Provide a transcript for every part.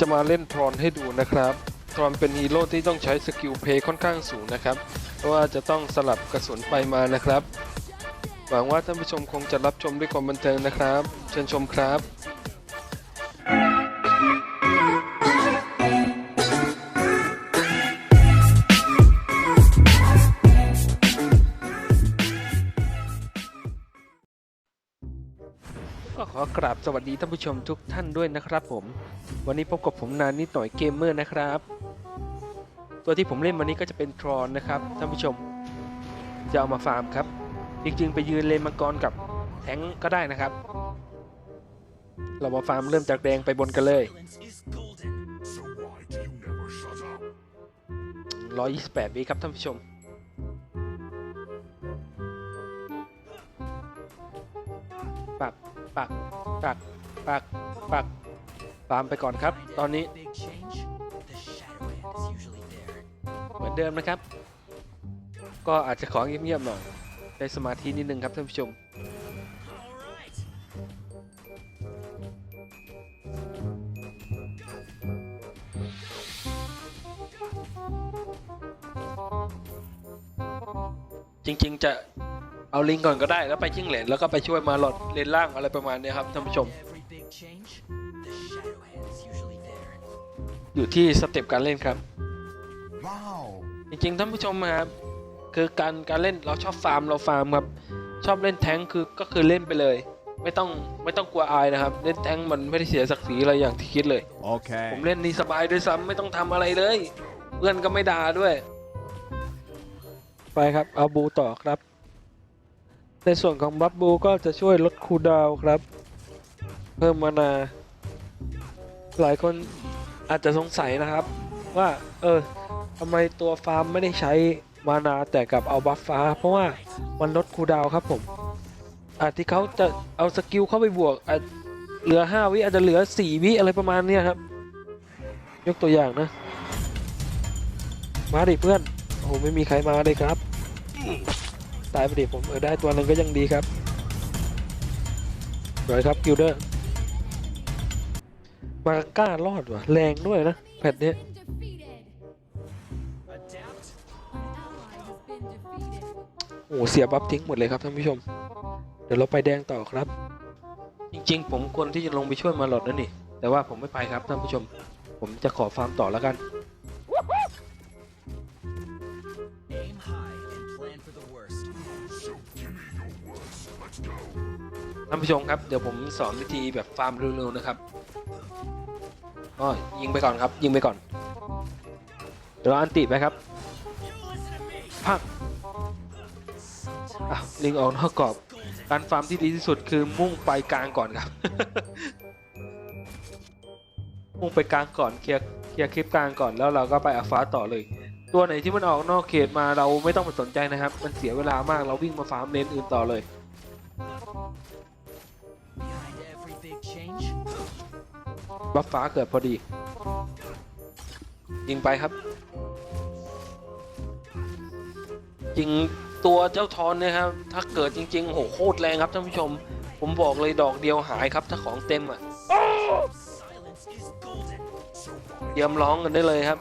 จะมาเล่นทรอนให้ดูนะครับทรอนเป็นฮีโร่ที่ต้องใช้สกิลเพย์ค่อนข้างสูงนะครับ เพราะว่าจะต้องสลับกระสุนไปมานะครับ หวังว่าท่านผู้ชมคงจะรับชมด้วยความบันเทิงนะครับ เชิญชมครับ ก็ขอกราบสวัสดีท่านผู้ชมทุกท่านด้วยนะครับผม วันนี้พบกับผมนานนิดหน่อยเกมเมอร์นะครับ ตัวที่ผมเล่นวันนี้ก็จะเป็นทรอนนะครับท่านผู้ชม จะเอามาฟาร์มครับ จริงๆ ไปยืนเลนมังกรกับแทงก็ได้นะครับ เรามาฟาร์มเริ่มจากแดงไปบนกันเลย 128วิครับท่านผู้ชม ปักปักปักปักฟามไปก่อนครับ ตอนนี้ เหมือนเดิมนะครับ ก็อาจจะขอเงียบๆหน่อยใช้สมาธินิดนึงครับท่านผู้ชมจริงๆจะ เอาลิงก่อนก็ได้แล้วไปจิ้งเหลนแล้วก็ไปช่วยมาหลอดเลนล่างอะไรประมาณเนี้ยครับท่านผู้ชม Every big change? The shadow hand is usually there. อยู่ที่สเต็ปการเล่นครับ Wow. จริงๆท่านผู้ชมครับคือการการเล่นเราชอบฟาร์มเราฟาร์มครับชอบเล่นแท้งคือก็คือเล่นไปเลย ไม่ต้องไม่ต้องกลัวอายนะครับ เล่นแท้งมันไม่ได้เสียศักดิ์ศรีอะไรอย่างที่คิดเลย Okay. ผมเล่นนี่สบายด้วยซ้ำไม่ต้องทำอะไรเลย เพื่อนก็ไม่ด่าด้วย ไปครับเอาบูต่อครับ ในส่วนของบัฟบูก็จะช่วยลดคูดาวครับ เพิ่มมานา หลายคนอาจจะสงสัยนะครับ ว่า เออทำไมตัวฟาร์มไม่ได้ใช้มานาแต่กลับเอาบัฟฟ้า เพราะว่ามันลดคูดาวครับผมอาจที่เขาจะเอาสกิลเข้าไปบวกอาจเหลือ 5 วิอาจจะเหลือ 4 วิอะไรประมาณเนี้ยครับ ยกตัวอย่างนะ มาดิเพื่อน โอ้ไม่มีใครมาเลยครับ ตายไปดิผมเออได้ตัวหนึ่งก็ยังดีครับสวยครับกิลเดอร์มาก้ารอดว่ะแรงด้วยนะแพทเนี้ยโอ้เสียบัฟทิ้งหมดเลยครับท่านผู้ชม เดี๋ยวเราไปแดงต่อครับ จริง ๆ ผมควรที่จะลงไปช่วยมาหลอดนั่นนี่แต่ว่าผมไม่ไปครับท่านผู้ชม ผมจะขอฟาร์มต่อแล้วกัน ท่านผู้ชมครับ เดี๋ยวผมสอนวิธีแบบฟาร์มเร็วๆนะครับก็ยิงไปก่อนครับ ยิงไปก่อน เดี๋ยวเราอันติไปครับ พักอะลิงออกนอกกรอบ การฟาร์มที่ดีที่สุดคือมุ่งไปกลางก่อนครับ มุ่งไปกลางก่อนเคลียร์เคลียร์คลิปกลางก่อนแล้วเราก็ไปอัลฟาต่อเลย ตัวไหนที่มันออกนอกเขตมาเราไม่ต้องไปสนใจนะครับ มันเสียเวลามากเราวิ่งมาฟาร์มเลนอื่นต่อเลย บัฟฟ้าเกิดพอดี ยิงไปครับจริงตัวเจ้าทอนเนะครับ ถ้าเกิดจริงๆโหโคตรแรงครับท่านผู้ชม ผมบอกเลยดอกเดียวหายครับ ถ้าของเต็มอะเตรียมร้องกันได้เลยครับ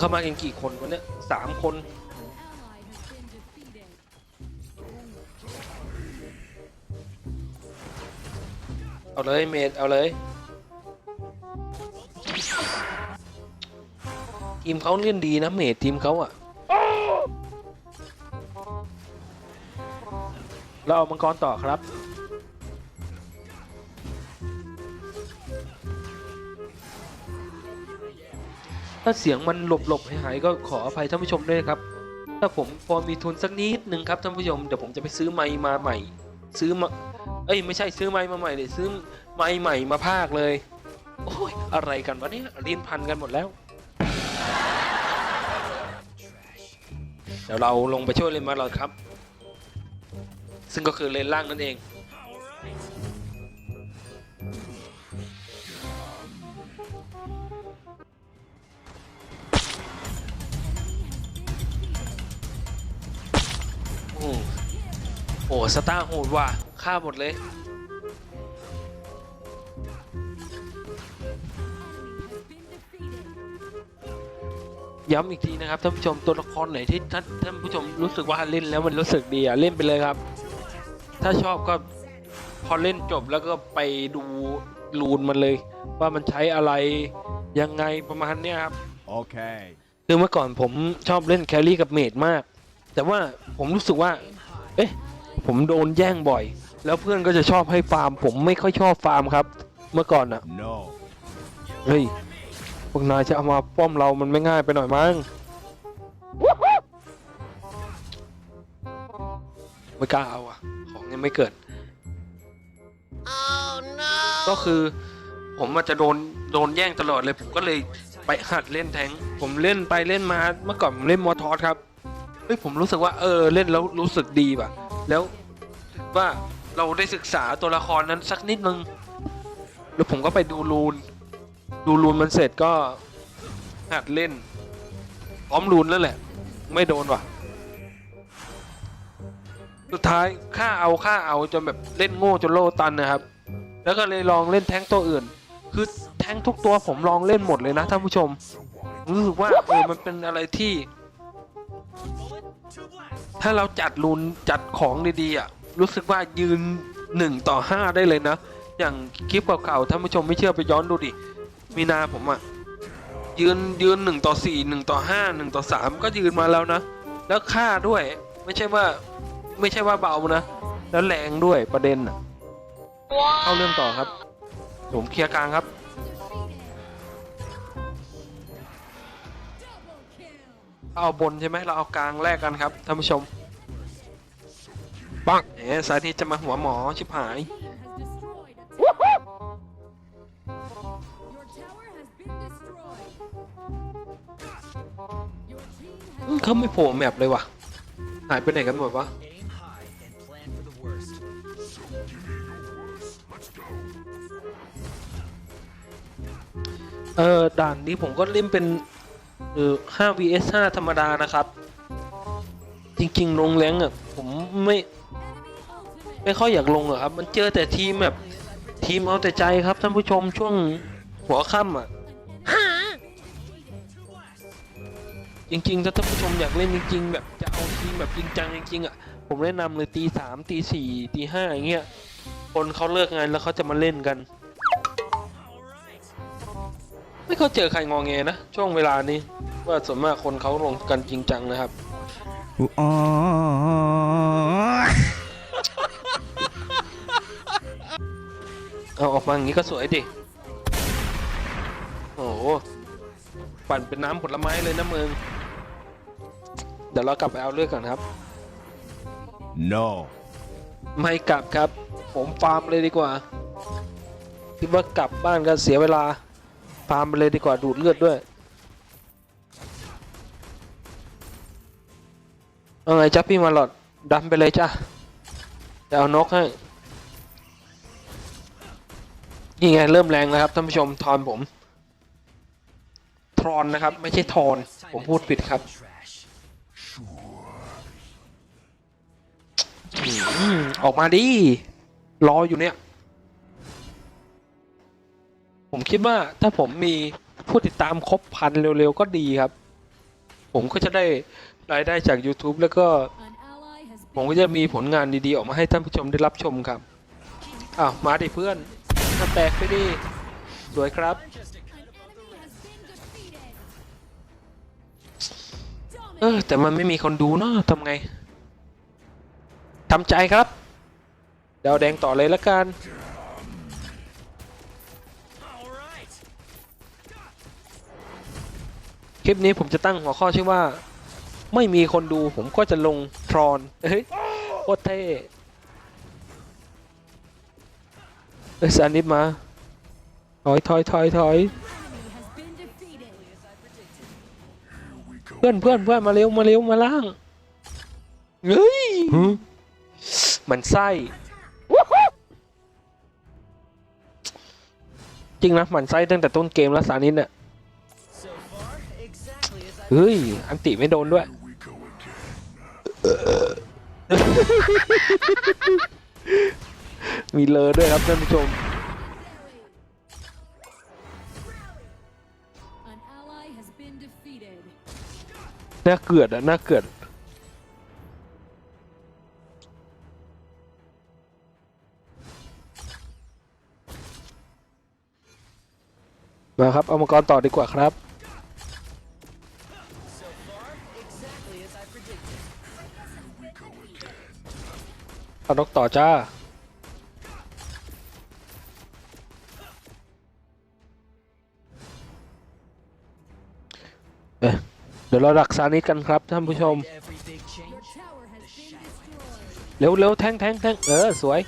เข้ามากันกี่คนวันนี้สามคน เอาเลยเมดเอาเลยทีมเขาเล่นดีนะเมดทีมเขาอะเราเอามังกรต่อครับ ถ้าเสียงมันหลบหลบหายๆก็ขออภัยท่านผู้ชมด้วยนะครับ ถ้าผมพอมีทุนสักนิดนึงครับท่านผู้ชมเดี๋ยวผมจะไปซื้อไมค์มาใหม่ ซื้อมา เอ้ยไม่ใช่ซื้อไมค์มาใหม่เลยซื้อไมค์ใหม่มาภาคเลย โอ้ยอะไรกันวะเนี่ยเรียนพันกันหมดแล้ว เดี๋ยวเราลงไปช่วยเลนมาเราครับ ซึ่งก็คือเลนล่างนั่นเอง โอ้โหสตาร์โหดว่ะ ฆ่าหมดเลย ย้ำอีกทีนะครับท่านผู้ชมตัวละครไหนที่ท่านท่านผู้ชมรู้สึกว่าเล่นแล้วมันรู้สึกดีอะเล่นไปเลยครับ ถ้าชอบก็พอเล่นจบแล้วก็ไปดูรูนมันเลย ว่ามันใช้อะไรยังไงประมาณเนี้ยครับโอเคคือเมื่อก่อนผมชอบเล่นแครี่กับเมดมาก แต่ว่าผมรู้สึกว่า เอ๊ะ ผมโดนแย่งบ่อย แล้วเพื่อนก็จะชอบให้ฟาร์ม ผมไม่ค่อยชอบฟาร์มครับ เมื่อก่อนอะ No. เฮ้ยพวกนายจะเอามาป้อมเรามันไม่ง่ายไปหน่อยมั้งไม่กล้าเอาอะของยังไม่เกิดก็คือ ผมอาจจะโดนโดนแย่งตลอดเลย ผมก็เลยไปหัดเล่นแทงค์ผมเล่นไปเล่นมาเมื่อก่อนผมเล่นมอทอสครับเฮ้ยผมรู้สึกว่าเออเล่นแล้วรู้สึกดีป่ะ แล้วว่า เราได้ศึกษาตัวละครนั้นสักนิดนึงแล้วผมก็ไปดูรูน ดูรูนมันเสร็จก็หัดเล่นพร้อมรูนแล้วแหละ ไม่โดนว่ะ สุดท้ายค่าเอาค่าเอาจนแบบเล่นโง่จนโลตันนะครับ แล้วก็เลยลองเล่นแท้งตัวอื่น คือแท้งทุกตัวผมลองเล่นหมดเลยนะท่านผู้ชม รู้สึกว่าเออมันเป็นอะไรที่ ถ้าเราจัดรูนจัดของดีๆอะ รู้สึกว่ายืนหนึ่งต่อห้าได้เลยนะ อย่างคลิปเก่าๆท่านผู้ชมไม่เชื่อไปย้อนดูดิ มีนาผมอะยืนยืนหนึ่งต่อสี่หนึ่งต่อห้าหนึ่งต่อสามก็ยืนมาแล้วนะ แล้วค่าด้วยไม่ใช่ว่าไม่ใช่ว่าเบานะ แล้วแรงด้วยประเด็นอะเข้าเรื่องต่อครับ ผมเคลียร์กลางครับเอาบนใช่ไหมเราเอากลางแรกกันครับท่านผู้ชม ปังเอ๋สายนี้จะมาหัวหมอชิบหาย เขาไม่โผล่แมปเลยว่ะ หายไปไหนกันหมดวะเออด่านนี้ผมก็เล่นเป็นเออ5 vs 5 ธรรมดานะครับ จริง ๆ ลงแรงอะ ผมไม่ ไม่ค่อยอยากลงอะครับ มันเจอแต่ทีมแบบทีมเอาแต่ใจครับท่านผู้ชมช่วงหัวค่ำอะจริงๆถ้าท่านผู้ชมอยากเล่นจริง ๆ แบบจะเอาทีมแบบจริงจังจริงๆอะผมแนะนำเลยตีสามตีสี่ตีห้าอย่างเงี้ยคนเขาเลิกงานแล้วเขาจะมาเล่นกัน ไม่เขาเจอใครงองแงนะช่วงเวลานี้ว่าส่วนมากคนเขาลงกันจริงจังนะครับ เอาออกมาอย่างนี้ก็สวยดิ โอ้โหปั่นเป็นน้ำผลไม้เลยนะมึง เดี๋ยวเรากลับไปเอาเรื่องก่อนครับ No. ไม่กลับครับ ผมฟาร์มเลยดีกว่า คิดว่ากลับบ้านก็เสียเวลา ฟาร์มไปเลยดีกว่าดูดเลือดด้วยเอาไงจ๊ะพี่มาหลอดดันไปเลยจ้ะจะเอานกให้ นี่ไงเริ่มแรงแล้วครับท่านผู้ชมทอนผมทรอนนะครับ ไม่ใช่ทอนผมพูดผิดครับออกมาดิรออยู่เนี่ย ผมคิดว่าถ้าผมมีผู้ติดตามครบพันเร็วๆ ก็ดีครับ ผมก็จะได้รายได้จาก YouTube แล้วก็ ผมก็จะมีผลงานดีๆ ออกมาให้ท่านผู้ชมได้รับชมครับอ้าวมาดิเพื่อน มาแตกไปดิสวยครับ เออ แต่มันไม่มีคนดูเนาะทำไงทำใจครับเดาวแดงต่อเลยละกันคลิปนี้ผมจะตั้งหัวข้อชื่อว่า ไม่มีคนดูผมก็จะลงทรอนเฮ้ยโคตรเท่ อ้ยสานิดมา ถอยถอยถอยถอย Enemy has been defeated. We go. เพื่อนเพื่อนเพื่อนมาเร็วมาเร็วมาล่าง เฮ้ย มันไส้จริงนะมันไส้ตั้งแต่ต้นเกมแล้วสานิดเนี่ย So far, exactly as I เฮ้ย อันติไม่โดนด้วย มีเลอด้วยครับท่านผู้ชม An ally has been defeated. น่าเกลียดอะน่าเกลียดมาครับเอามังกรต่อดีกว่าครับ So far, exactly as I predicted. เอานกต่อจ้า เดี๋ยวเราดักซานิดกันครับท่านผู้ชม เร็วเร็วแทงแทงแทงเออสวย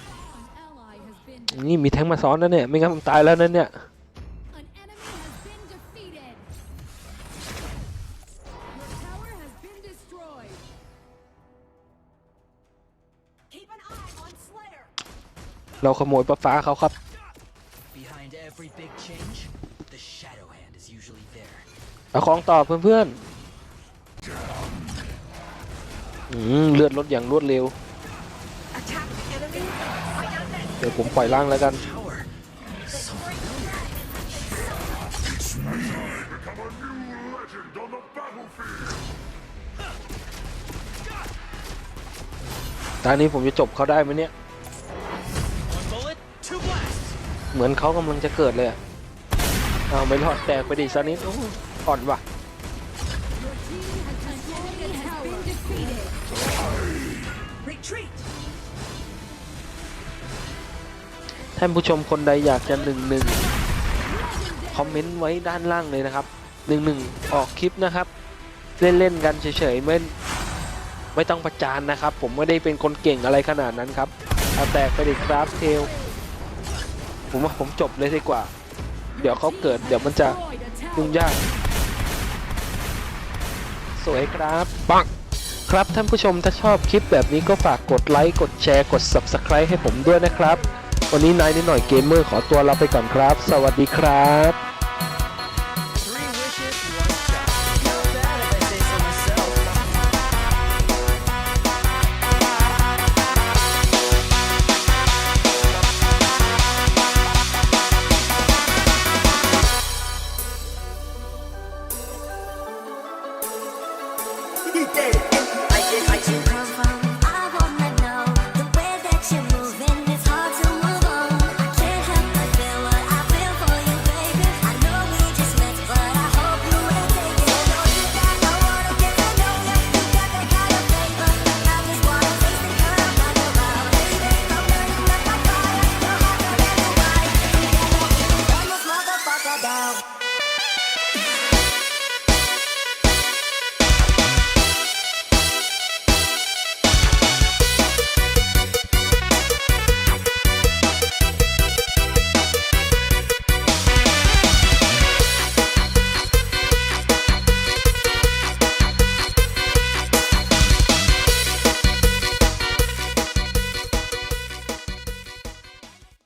นี่มีแทงมาซ้อนนะเนี่ย ไม่งั้นผมตายแล้วนั่นเนี่ยเราขโมยป้าฟ้าเขาครับ เอาของต่อเพื่อนๆอืมเลือดลดอย่างรวดเร็ว เดี๋ยวผมปล่อยล่างแล้วกัน ตอนนี้ผมจะจบเขาได้ไหมเนี่ย เหมือนเขากำลังจะเกิดเลยอะเอาไม่รอดแตกไปดิซานิด อ่อนว่ะท่านผู้ชมคนใดอยากจะหนึ่งหนึ่งคอมเมนต์ไว้ด้านล่างเลยนะครับหนึ่งหนึ่งออกคลิปนะครับ เล่น ๆ กันเฉย ๆ ไม่ ไม่ต้องประจานนะครับ ผมไม่ได้เป็นคนเก่งอะไรขนาดนั้นครับ เอาแตกไปดิครับเทล ผมว่าผมจบเลยดีกว่า เดี๋ยวเขาเกิดเดี๋ยวมันจะยุ่งยาก สวยครับปังครับท่านผู้ชมถ้าชอบคลิปแบบนี้ก็ฝากกดไลค์กดแชร์กด Subscribe ให้ผมด้วยนะครับ วันนี้นายนิดหน่อยเกมเมอร์ขอตัวลาไปก่อนครับ สวัสดีครับ